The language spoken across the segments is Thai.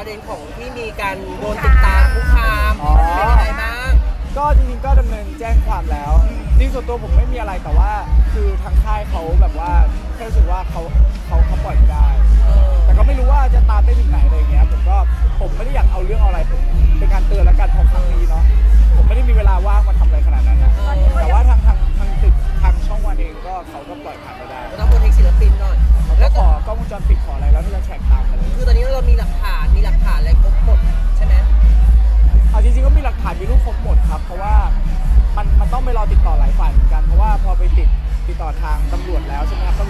ประเด็นของที่มีการโดนติดตามคุกคามอ๋อ เป็นยังไงบ้างก็จริงๆก็ดำเนินแจ้งความแล้ว จริงส่วนตัวผมไม่มีอะไรแต่ว่า คือทางค่ายเขาแบบว่า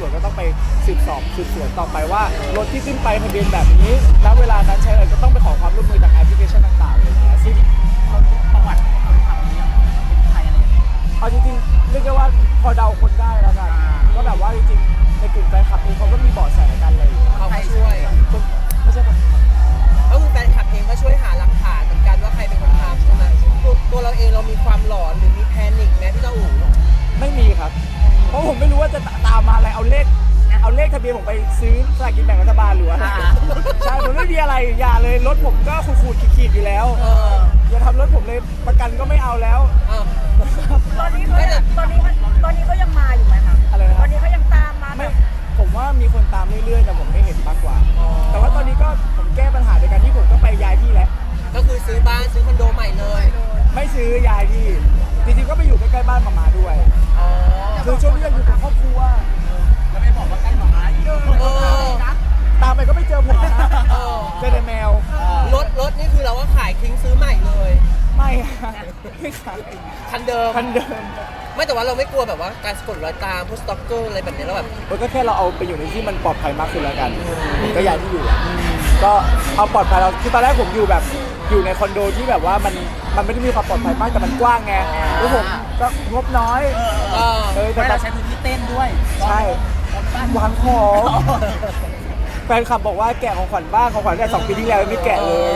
ำรวจก็ต้องไปสืบสอบสืบสวนต่อไปว่ารถที่ขึ้นไปทะเบียนแบบนี้ณเวลานั้นใช้อะไรก็ต้องไปขอความร่วมมือจากแอปพลิเคชันต่างๆอะไรอย่างเงี้ยซึ่ง เอาเลขทะเบียนผมไปซื้อสลากกินแบ่งรัฐบาลหรืออะไรใช่ผมไม่มีอะไรอย่าเลยรถผมก็ขูดๆขีดๆอยู่แล้วเอออย่าทำรถผมเลยประกันก็ไม่เอาแล้ว เออ ตอนนี้เขายังตอนนี้เขาตอนนี้เขายังมาอยู่ไหมคะอะไรนะคตรัอบนนี้เขายังตามมาแบไม่บผมว่ามีคนตามเรื่อยๆแต่ผมไม่เห็นมากกว่า อ๋อ แต่ว่าตอนนี้ก็ผมแก้ปัญหาโดยการที่ผมก็ไปย้ายที่แล้วก็คือซื้อบ้านซื้อคอนโดใหม่เลยไม่ซื้อย้ายที่จริงๆก็ไปอยู่ใกล้ๆบ้านมามาด้วย อ๋อคือช่วงนี้ยังอยู่กับครอบครัวแล้วไม่บอก ทิ้งซื้อใหม่เลย ไม่ค่ะไม่ขายคันเดิม คันเดิมไม่แต่ว่าเราไม่กลัวแบบว่าการสะกดรอยตามพวกสตอกเกอร์อะไรแบบนี้แล้วแบบ มันก็แค่เราเอาไปอยู่ในที่มันปลอดภัยมากขึ้นแล้วกัน ก็ย้ายที่อยู่อะก็เอาปลอดภัยเราคือตอนแรกผมอยู่แบบอยู่ในคอนโดที่แบบว่ามันมันไม่ได้มีความปลอดภัยมากแต่มันกว้างไงแล้วผมก็งบน้อยเออ เออแต่ไม่ตอเรานใช้พื้นที่เต้นด้วยใช่บ้านวางของแฟนคลับบอกว่าแกะของขวัญบ้างของขวัญแต่สองปีที่แล้วยังไม่แกะเลย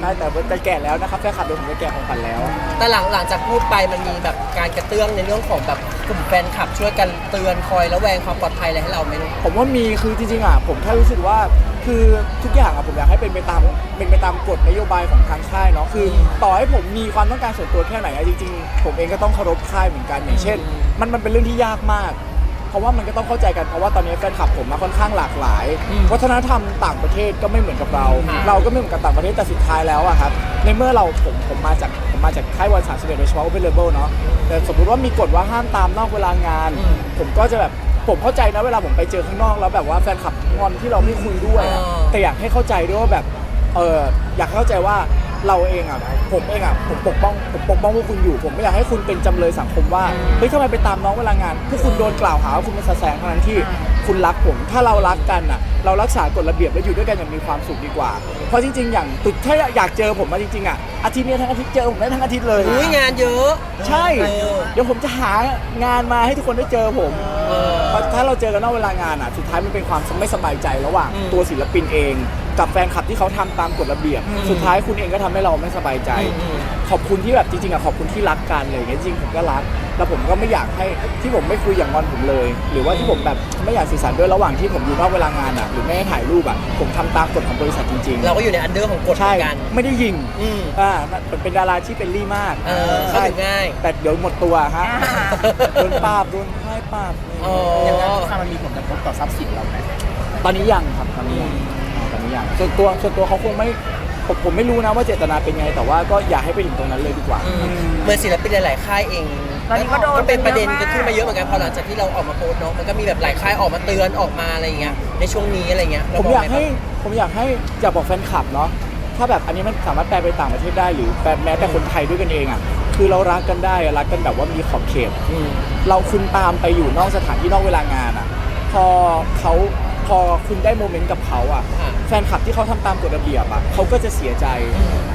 ใช่แต่ว่าจะแกะแล้วนะครับแฟนคลับเดี๋ยวผมจะแกะของขวัญแล้ว แต่หลังหลังจากพูดไปมันมีแบบการกระเตื้องในเรื่องของแบบกลุ่มแฟนคลับช่วยกันเตือนคอยระแวงความปลอดภัยอะไรให้เราไหมลูก ผมว่ามีคือจริงๆอะผมแค่รู้สึกว่าคือทุกอย่างอะผมอยากให้เป็นไปตามเป็นไปตามกฎนโยบายของทางค่ายเนาะคือ ต่อให้ผมมีความต้องการส่วนตัวแค่ไหนอะจริงๆ ผมเองก็ต้องเคารพค่ายเหมือนกันอย่างเช่น มันมันเป็นเรื่องที่ยากมาก เพราะว่ามันก็ต้องเข้าใจกันเพราะว่าตอนนี้แฟนคลับผมมาค่อนข้างหลากหลายวัฒนธรรมต่างประเทศก็ไม่เหมือนกับเราเราก็ไม่เหมือนกับต่างประเทศแต่สุดท้ายแล้วอะครับในเมื่อเราผมผมมาจากผมมาจากค่ายวันสามสิบเอ็ดโดยเฉพาะ Open Label เนาะแต่สมมุติว่ามีกฎว่าห้ามตามนอกเวลางานผมก็จะแบบผมเข้าใจนะเวลาผมไปเจอข้างนอกแล้วแบบว่าแฟนคลับงอนที่เราไม่คุยด้วยอะอ่าแต่อยากให้เข้าใจด้วยว่าแบบเอออยากให้เข้าใจว่า เราเองอะผมเองอะผมปกป้องผมปกป้องพวกคุณอยู่ ผมไม่อยากให้คุณเป็นจำเลยสังคมว่าเฮ้ยทำไมไปตามน้องเวลางานพวกคุณโดนกล่าวหาว่าคุณเป็นแสงทั้งนั้นที่คุณรักผม ถ้าเรารักกันอะ เรารักษากฎระเบียบและอยู่ด้วยกันอย่างมีความสุขดีกว่า เพราะจริง ๆ อย่างตุดถ้าอยากเจอผมมาจริงๆอะอาทิตย์นี้ทั้งอาทิตย์เจอผมได้ทั้งอาทิตย์เลยอุ้ยงานเยอะใช่เออเดี๋ยวผมจะหางานมาให้ทุกคนได้เจอผมเออเพราะถ้าเราเจอกันนอกเวลางานอะสุดท้ายมันเป็นความไม่สบายใจระหว่างอืมตัวศิลปินเอง กับแฟนคลับที่เขาทำตามกฎระเบียบ อืมสุดท้ายคุณเองก็ทำให้เราไม่สบายใจ อืม ขอบคุณที่แบบจริงๆอะขอบคุณที่รักกันเลยางเงี้ยจริงๆผมก็รัก แล้วผมก็ไม่อยากให้ที่ผมไม่คุยอย่างงอนผมเลย หรือว่าที่ผมแบบไม่อยากสื่อสารด้วยระหว่างที่ผมอยู่นอกเวลางานอะหรือไม่ให้ถ่ายรูปอะผมทำตามกฎของบริษัทจริงๆเราก็อยู่ในอันเดอร์ของกฎเหใช่มือนกัน ไม่ได้ยิงอืมอ่าเป็นดาราที่เป็นรี่มากเออเข้าถึงง่าย แต่เดี๋ยวหมดตัวฮะโดนปราบโดนให้ปราบ อ๋อ อย่างนั้นถ้ามันมีผลกระทบต่อทรัพย์สินเราไหมตอนนี้ยังครับตอนนี้ยัง ตอนนี้ยังส่วนตัวส่วนตัวเขาคงไม่ผมผมไม่รู้นะว่าเจตนาเป็นไง แต่ว่าก็อย่าให้ไปถึงตรงนั้นเลยดีกว่าอืมเหมือนศิลปินหลาย ๆ ค่ายเองตอนนี้ก็โดนก็เป็นประเด็นเยอะมากก็ขึ้นมาเยอะเหมือนกันพอหลังจากที่เราออกมาโพสต์เนาะมันก็มีแบบหลายค่ายออกมาเตือนออกมาอะไรอย่างเงี้ยในช่วงนี้อะไรเงี้ยเรผมบอยากไหให้ผมอยากให้อยากบอกแฟนคลับเนาะถ้าแบบอันนี้มันสามารถแปลไปต่างประเทศได้หรือแปลแม้แต่คนไทยด้วยกันเองอะคือเรารักกันได้อะรักกันแบบว่ามีขอบเขตอืมเราคุณตามไปอยู่นอกสถานที่นอกเวลางานอะ พอเขาพอคุณได้โมเมนต์กับเขาอะอะ แฟนคลับที่เขาทำตามกฎระเบียบอะเขาก็จะเสียใจ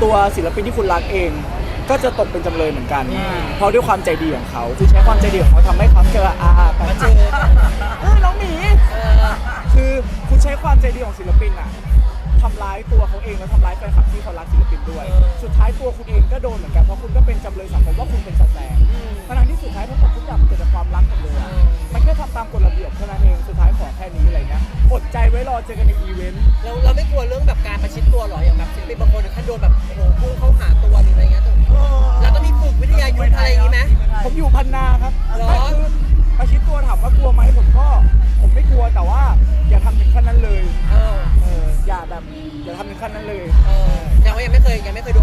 ตัวศิลปินที่คุณรักเอง ก็จะตกเป็นจำเลยเหมือนกัน เพราะด้วยความใจดีของเขาคือใช้ความใจดีของเขาทำให้เขาเจออาอากันมาเจอกันเออน้องหมีเออคือคุณใช้ความใจดีของศิลปินอะทำร้ายตัวเขาเองแล้วทำร้ายแฟนคลับที่เขารักศิลปินด้วย สุดท้ายตัวคุณเองก็โดนเหมือนกันเพราะคุณก็เป็นจำเลยสังคมว่าคุณเป็นสัตว์แสงทั้งๆที่สุดท้ายทั้งหมดทุกอย่างมันเกิดจากความรักหมดเลยอะมันแค่ทำตามกฎระเบียบเท่านั้นเองสุดท้ายขอแค่นี้อะไรเงี้ยอดใจไว้รอเจอกันในอีเวนต์ เรื่องแบบการประชิดตัวหรออย่างแบบศิลปินบางคนถ้าโดนแบบโอ้พุ่งเข้าหาตัวหรืออะไรเงี้ยเราต้องมีฝึกวิทยายุทธอะไรอย่างงี้ไหม ผมอยู่พันนาครับเหรอ ไม่คือประชิดตัวถามว่ากลัวไหมผมก็ ผมไม่กลัวแต่ว่า อย่าทำถึงขั้นนั้นเลย เอออย่าแบบอย่าทำถึงขั้นนั้นเลย เออยังไม่ยังไม่เคยยังไม่เคยโดน